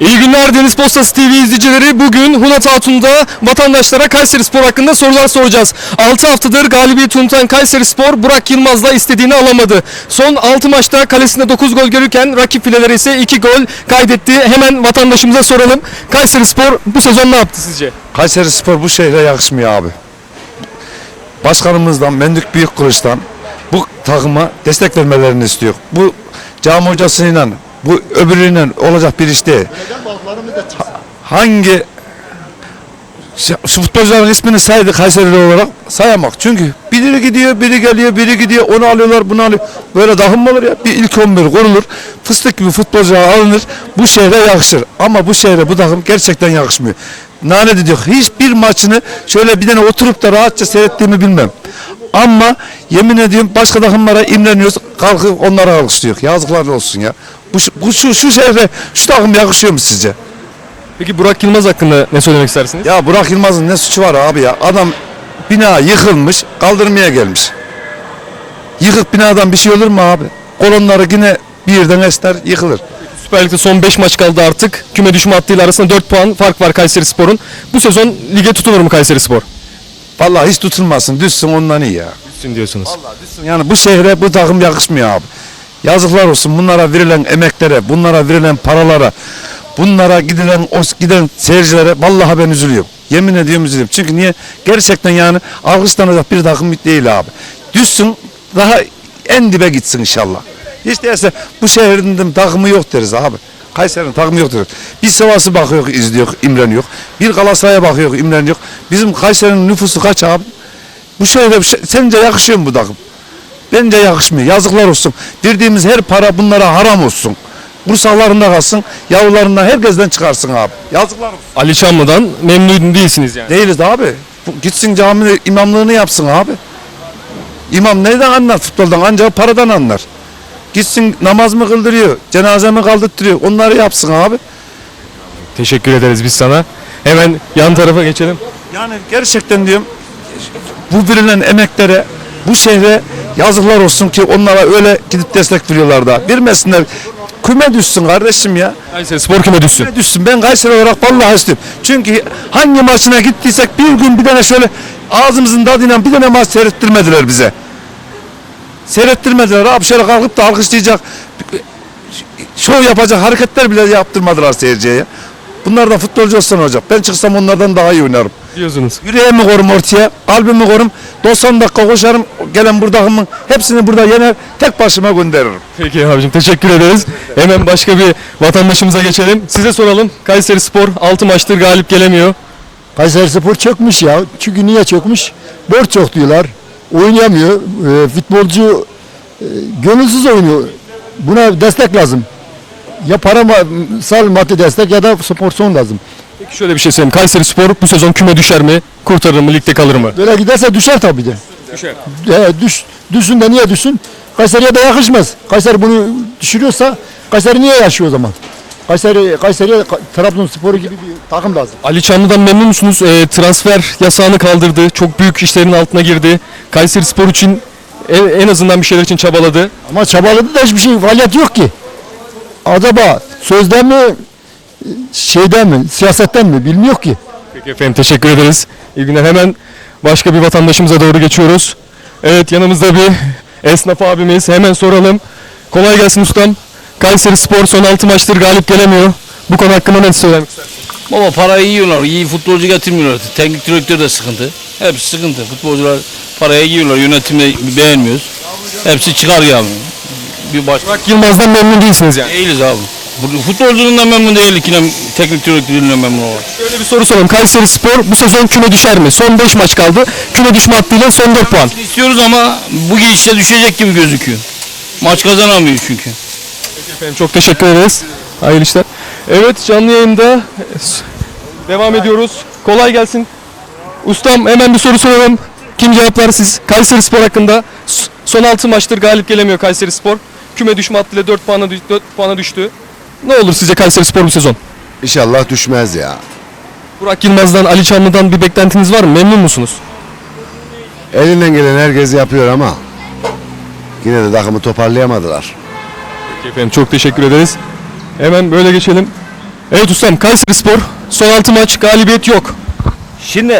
İyi günler Deniz Postası TV izleyicileri. Bugün Hunat Hatun'da vatandaşlara Kayseri Spor hakkında sorular soracağız. 6 haftadır galibiyet unutan Kayseri Spor Burak Yılmaz'la istediğini alamadı. Son 6 maçta kalesinde 9 gol görürken rakip filelere ise 2 gol kaydetti. Hemen vatandaşımıza soralım. Kayseri Spor bu sezon ne yaptı sizce? Kayseri Spor bu şehre yakışmıyor abi. Başkanımızdan, Mendük Büyükkılıç'tan bu takıma destek vermelerini istiyor. Bu cami hocasıyla, bu öbürüyle olacak bir iş değil. Ha- Hangi şu futbolcuların ismini saydı Kayserili olarak sayamak. Çünkü biri gidiyor, biri geliyor, biri gidiyor, onu alıyorlar, bunu alıyor. Böyle takım olur ya? Bir ilk 11 kurulur. Fıstık gibi futbolcular alınır. Bu şehre yakışır. Ama bu şehre bu takım gerçekten yakışmıyor. Nane diyor. Hiçbir maçını şöyle bir tane oturup da rahatça seyrettiğimi bilmem. Ama yemin ediyorum başka takımlara imreniyoruz. Kalkıp onlara alkışlıyor. Yazıklar olsun ya. Bu, şu- şu, şehre şu takım yakışıyor mu sizce? Peki Burak Yılmaz hakkında ne söylemek istersiniz? Ya Burak Yılmaz'ın ne suçu var abi ya? Adam bina yıkılmış, kaldırmaya gelmiş. Yıkık binadan bir şey olur mu abi? Kolonları yine bir yerden esner, yıkılır. Süper Lig'de son 5 maç kaldı artık. Küme düşme hattıyla arasında 4 puan fark var Kayseri Spor'un. Bu sezon lige tutulur mu Kayseri Spor? Vallahi hiç tutulmasın, düşsün ondan iyi ya. Düşsün diyorsunuz. Yani bu şehre bu takım yakışmıyor abi. Yazıklar olsun bunlara verilen emeklere, bunlara verilen paralara, bunlara gidilen o giden seyircilere vallahi ben üzülüyorum. Yemin ediyorum üzülüyorum. Çünkü niye? Gerçekten yani alkışlanacak bir takım değil abi. Düşsün daha en dibe gitsin inşallah. Hiç değilse bu şehrin takımı yok deriz abi. Kayseri'nin takımı yok deriz. Bir Sivas'ı bakıyor, izliyor, imreniyor. Bir Galatasaray'a bakıyor, imreniyor. Bizim Kayseri'nin nüfusu kaç abi? Bu şehre sence yakışıyor mu bu takım? Bence yakışmıyor. Yazıklar olsun. Verdiğimiz her para bunlara haram olsun. Bursalarında kalsın, yavrularından herkesten çıkarsın abi. Yazıklar olsun. Ali Çamlı'dan memnun değilsiniz yani. Değiliz abi. Gitsin camide imamlığını yapsın abi. İmam neyden anlar futboldan? Ancak paradan anlar. Gitsin namaz mı kıldırıyor, cenaze mi kaldırtırıyor? Onları yapsın abi. Teşekkür ederiz biz sana. Hemen yan tarafa geçelim. Yani gerçekten diyorum bu verilen emeklere bu şehre yazıklar olsun ki onlara öyle gidip destek veriyorlar da. Vermesinler. Küme düşsün kardeşim ya. Kayseri Spor küme düşsün. Küme düşsün. Ben Kayseri olarak vallahi istiyorum. Çünkü hangi maçına gittiysek bir gün bir tane şöyle ağzımızın tadıyla bir tane maç seyrettirmediler bize. Seyrettirmediler abi şöyle kalkıp da alkışlayacak şov yapacak hareketler bile yaptırmadılar seyirciye ya. Bunlar da futbolcu olsun olacak. Ben çıksam onlardan daha iyi oynarım. Diyorsunuz. Yüreğimi korum ortaya, kalbimi korum. 90 dakika koşarım. Gelen buradakımın hepsini burada yener. Tek başıma gönderirim. Peki abicim teşekkür ederiz. Hemen başka bir vatandaşımıza geçelim. Size soralım. Kayseri Spor 6 maçtır galip gelemiyor. Kayseri Spor çökmüş ya. Çünkü niye çökmüş? Borç yok diyorlar. Oynayamıyor. Ee, futbolcu e, gönülsüz oynuyor. Buna destek lazım. Ya para sal maddi destek ya da sponsor lazım. Peki şöyle bir şey söyleyeyim. Kayseri Spor bu sezon küme düşer mi? Kurtarır mı? Ligde kalır mı? Böyle giderse düşer tabii de. Düşer. He, düş, düşsün de niye düşsün? Kayseri'ye de yakışmaz. Kayseri bunu düşürüyorsa Kayseri niye yaşıyor o zaman? Kayseri, Kayseri'ye Ka- Trabzonspor'u gibi bir takım lazım. Ali Çamlı'dan memnun musunuz? Ee, transfer yasağını kaldırdı. Çok büyük işlerin altına girdi. Kayseri Spor için en, en azından bir şeyler için çabaladı. Ama çabaladı da hiçbir şey faaliyet yok ki. Acaba sözden mi şeyden mi siyasetten mi bilmiyor ki. Peki efendim teşekkür ederiz. İyi günler. Hemen başka bir vatandaşımıza doğru geçiyoruz. Evet yanımızda bir esnaf abimiz. Hemen soralım. Kolay gelsin ustam. Kayseri Spor son 6 maçtır galip gelemiyor. Bu konu hakkında ne söylemek ister? Baba parayı yiyorlar. iyi futbolcu getirmiyorlar. Teknik direktör de sıkıntı. Hepsi sıkıntı. Futbolcular paraya yiyorlar. Yönetimde beğenmiyoruz. Hepsi çıkar yani. Bir baş... Burak Yılmaz'dan memnun değilsiniz yani. Değiliz abi. Futbolcunun da memnun değildik yine teknik direktöründen memnun olur. Şöyle bir soru soralım. Kayseri Spor bu sezon küme düşer mi? Son 5 maç kaldı. Küme düşme hattıyla son 4 puan. İstiyoruz ama bu gidişle düşecek gibi gözüküyor. Maç kazanamıyor çünkü. Efendim çok teşekkür ederiz. Hayırlı işler. Evet canlı yayında devam ediyoruz. Kolay gelsin. Ustam hemen bir soru soralım. Kim cevaplar siz? Kayseri Spor hakkında son 6 maçtır galip gelemiyor Kayseri Spor. Küme düşme hattıyla 4 puana, dü- 4 puana düştü. Ne olur sizce Kayseri Spor bu sezon? İnşallah düşmez ya. Burak Yılmaz'dan, Ali Çamlı'dan bir beklentiniz var mı? Memnun musunuz? Elinden gelen herkes yapıyor ama yine de takımı toparlayamadılar. Peki efendim çok teşekkür ederiz. Hemen böyle geçelim. Evet ustam Kayseri Spor son 6 maç galibiyet yok. Şimdi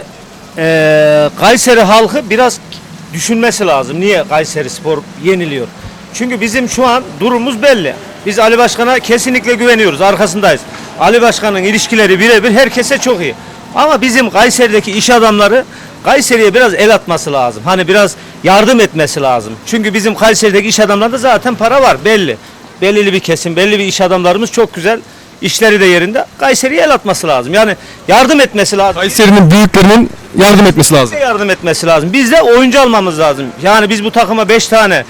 eee, Kayseri halkı biraz düşünmesi lazım. Niye Kayseri Spor yeniliyor? Çünkü bizim şu an durumumuz belli. Biz Ali Başkan'a kesinlikle güveniyoruz, arkasındayız. Ali Başkan'ın ilişkileri birebir herkese çok iyi. Ama bizim Kayseri'deki iş adamları Kayseri'ye biraz el atması lazım. Hani biraz yardım etmesi lazım. Çünkü bizim Kayseri'deki iş adamlarında zaten para var belli. Belirli bir kesim, belli bir iş adamlarımız çok güzel. işleri de yerinde. Kayseri'ye el atması lazım. Yani yardım etmesi lazım. Kayseri'nin büyüklerinin yardım etmesi lazım. Bize yardım etmesi lazım. Biz de oyuncu almamız lazım. Yani biz bu takıma 5 tane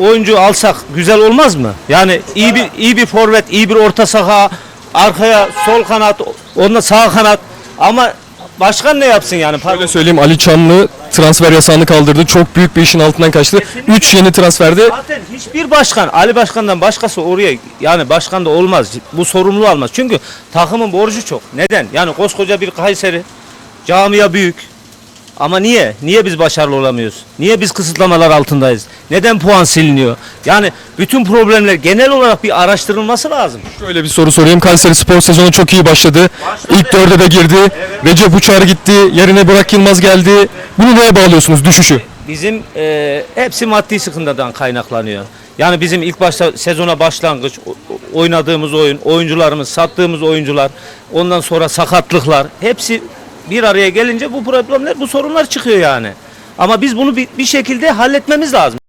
oyuncu alsak güzel olmaz mı? Yani iyi bir iyi bir forvet, iyi bir orta saha, arkaya sol kanat, onunla sağ kanat ama başkan ne yapsın yani? Şöyle söyleyeyim Ali Çamlı transfer yasağını kaldırdı. Çok büyük bir işin altından kaçtı. 3 yeni transferde Zaten hiçbir başkan, Ali Başkan'dan başkası oraya yani başkan da olmaz. Bu sorumluluğu almaz. Çünkü takımın borcu çok. Neden? Yani koskoca bir Kayseri, camia büyük. Ama niye? Niye biz başarılı olamıyoruz? Niye biz kısıtlamalar altındayız? Neden puan siliniyor? Yani bütün problemler genel olarak bir araştırılması lazım. şöyle bir soru sorayım. Kayseri Spor sezonu çok iyi başladı. İlk dörde de girdi. Recep Uçar gitti. Yerine Burak Yılmaz geldi. Bunu neye bağlıyorsunuz düşüşü? Bizim e, hepsi maddi sıkıntıdan kaynaklanıyor. Yani bizim ilk başta sezona başlangıç oynadığımız oyun, oyuncularımız, sattığımız oyuncular, ondan sonra sakatlıklar hepsi bir araya gelince bu problemler, bu sorunlar çıkıyor yani. Ama biz bunu bir, bir şekilde halletmemiz lazım.